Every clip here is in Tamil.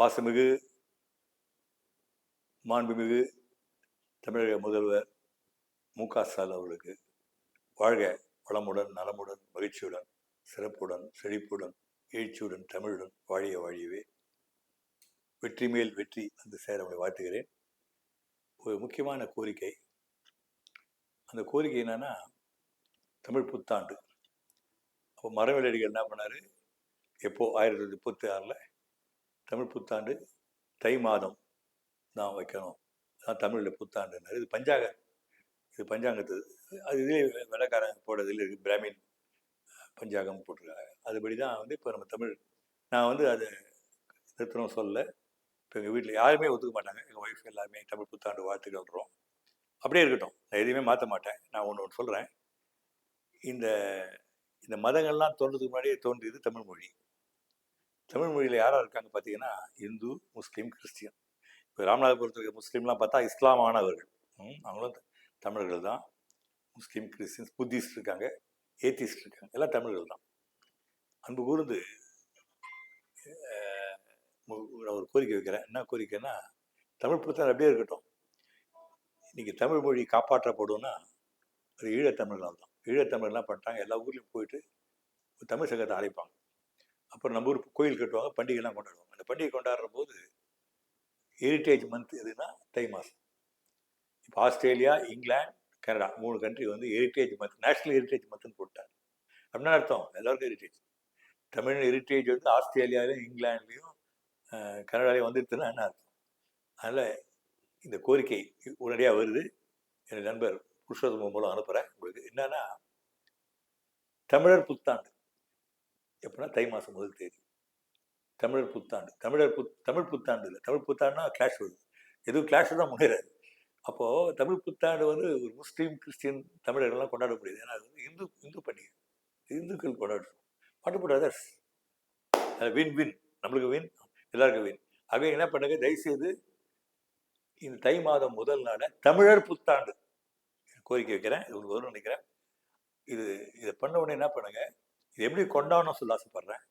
பாசமிகு மாண்புமிகு தமிழக முதல்வர் மு க ஸ்டாலின் அவர்களுக்கு வாழ்க வளமுடன் நலமுடன் மகிழ்ச்சியுடன் சிறப்புடன் செழிப்புடன் எழுச்சியுடன் தமிழுடன் வாழிய வாழியவே. வெற்றி மேல் வெற்றி வந்து சேர உங்களை வாழ்த்துகிறேன். ஒரு முக்கியமான கோரிக்கை. அந்த கோரிக்கை என்னன்னா தமிழ் புத்தாண்டு. அப்போ மரவேலடிகள் என்ன பண்ணார்? எப்போ ஆயிரத்தி தொள்ளாயிரத்தி முப்பத்தி ஆறில் தமிழ் புத்தாண்டு தை மாதம் தான் வைக்கணும். அதான் தமிழில் புத்தாண்டுனார் இது பஞ்சாங்க இது பஞ்சாங்கத்து அது இதே வெள்ளக்காரன் போடுறதுல இருக்குது பிராமின் பஞ்சாங்கம் போட்டிருக்காங்க. அதுபடி தான் வந்து இப்போ நம்ம தமிழ் நான் வந்து அதை நிறுத்தணும் சொல்ல இப்போ எங்கள் வீட்டில் யாருமே ஒத்துக்க மாட்டாங்க. எங்கள் ஒய்ஃப் எல்லாருமே தமிழ் புத்தாண்டு வாழ்த்துக்கள்றோம் அப்படியே இருக்கட்டும். நான் எதையுமே மாற்ற மாட்டேன். நான் ஒன்று ஒன்று சொல்கிறேன் இந்த இந்த மதங்கள்லாம் தோன்றதுக்கு முன்னாடியே தோன்றியது தமிழ் மொழி. தமிழ் மொழியில் யாராக இருக்காங்க பார்த்தீங்கன்னா இந்து முஸ்லீம் கிறிஸ்டியன். இப்போ ராமநாதபுரத்தில் இருக்க முஸ்லீம்லாம் பார்த்தா இஸ்லாமானவர்கள் ம், அவங்களும் த- தமிழர்கள் தான். முஸ்லீம் கிறிஸ்டின்ஸ் புத்திஸ்ட் இருக்காங்க ஏத்திஸ்ட் இருக்காங்க. எல்லாம் தமிழர்கள் தான். அன்பு கூர்ந்து நான் ஒரு கோரிக்கை வைக்கிறேன். என்ன கோரிக்கைன்னா தமிழ் புத்தகம் அப்படியே இருக்கட்டும். இன்றைக்கி தமிழ் மொழி காப்பாற்றப்படும்னா அது ஈழத்தமிழர்கள் தான். ஈழத்தமிழர் பண்ணிட்டாங்க. எல்லா ஊர்லேயும் போயிட்டு ஒரு தமிழ் சங்கத்தை அழைப்பாங்க அப்புறம் நம்ம ஊர் கோயில் கட்டுவாங்க பண்டிகைலாம் கொண்டாடுவாங்க. அந்த பண்டிகை கொண்டாடுற போது ஹெரிட்டேஜ் மந்த் எதுனா தை மாதம் இப்போ ஆஸ்திரேலியா இங்கிலாந்து கனடா மூணு கண்ட்ரி வந்து ஹெரிட்டேஜ் மந்த் நேஷனல் ஹெரிட்டேஜ் மந்த்னு போட்டாங்க. அப்படின்னா அர்த்தம். எல்லாருக்கும் ஹெரிட்டேஜ் தமிழ் ஹெரிட்டேஜ் வந்து ஆஸ்திரேலியாவிலையும் இங்கிலாந்துலேயும் கனடாலையும் வந்துருச்சுன்னா என்ன அர்த்தம்? அதனால் இந்த கோரிக்கை உடனடியாக வருது. என் நண்பர் புருஷோத்தமம் மூலம் அனுப்புகிறேன் உங்களுக்கு என்னன்னா தமிழர் புத்தாண்டு. எப்படின்னா தை மாதம் முதல் தேதி. தமிழர் புத்தாண்டு. தமிழர் புத் தமிழ் புத்தாண்டு இல்லை. தமிழ் புத்தாண்டுனா கிளாஷ் வருது. எதுவும் கிளாஷ் தான் முன்னேறாது. அப்போது தமிழ் புத்தாண்டு வந்து ஒரு முஸ்லீம் கிறிஸ்டின் தமிழர்கள்லாம் கொண்டாட முடியுது ஏன்னா அது வந்து இந்து இந்து பண்டிகை. இந்துக்கள் கொண்டாடுறோம். What about others win win நம்மளுக்கு வின் எல்லாருக்கும் வின் ஆகவே என்ன பண்ணுங்க? தயவுசெய்து இந்த தை மாதம் முதல் நாள தமிழர் புத்தாண்டு. கோரிக்கை வைக்கிறேன். இது உங்களுக்கு வரும்னு நினைக்கிறேன். இது இதை பண்ண உடனே என்ன பண்ணுங்க? இது எப்படி கொண்டாடணும் சொல்ல ஆசைப்படுறேன்.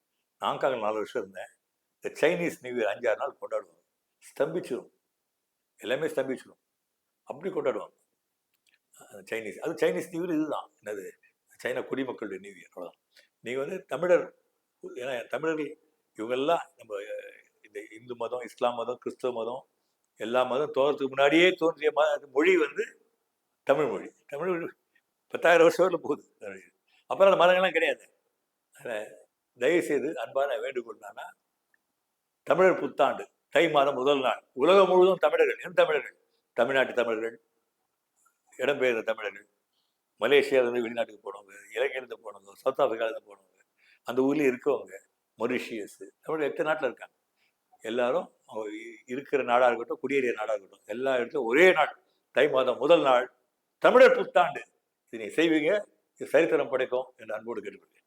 நாங்காங்கில் நாலு வருஷம் இருந்தேன். இந்த சைனீஸ் நியூ இயர் அஞ்சாறு நாள் கொண்டாடுவாங்க. ஸ்தம்பிச்சிடும் எல்லாமே ஸ்தம்பிச்சிடும் அப்படி கொண்டாடுவாங்க. சைனீஸ் அது சைனீஸ் நியூ இயர் இதுதான். என்னது? சைனா குடிமக்களுடைய நியூ இயர் அவ்வளோதான் நீங்கள் வந்து தமிழர் ஏன்னா தமிழர்கள் இவங்கெல்லாம் நம்ம இந்த இந்து மதம் இஸ்லாம் மதம் கிறிஸ்தவ மதம் எல்லா மதம் தோன்றதுக்கு முன்னாடியே தோன்றிய ம மொழி வந்து தமிழ் மொழி. தமிழ் மொழி பத்தாயிரம் வருஷம் வரல போகுது. அப்புறம் அந்த மதங்கள்லாம் கிடையாது. தயவுசெய்து அன்பான வேண்டுகோள் என்னன்னா தமிழர் புத்தாண்டு தை மாதம் முதல் நாள் உலகம் முழுவதும் தமிழர்கள் என் தமிழர்கள் தமிழ்நாட்டு தமிழர்கள் இடம்பெயர்ந்த தமிழர்கள் மலேசியாவிலிருந்து வெளிநாட்டுக்கு போனவங்க இலங்கையிலேருந்து போனவங்க சவுத் ஆஃப்ரிக்காவிலேருந்து போனவங்க அந்த ஊரில் இருக்கவங்க மொரிஷியஸ் தமிழ் எத்தனை நாட்டில் இருக்காங்க. எல்லாரும் அவங்க இருக்கிற நாடாக இருக்கட்டும் குடியேறிய நாடாக இருக்கட்டும் எல்லா இடத்துலையும் ஒரே நாள் தை மாதம் முதல் நாள் தமிழர் புத்தாண்டு. இதை நீங்கள் செய்வீங்க இது சரித்திரம் படைக்கும் என்று அன்போடு கேட்டுக்கொள்கிறேன்.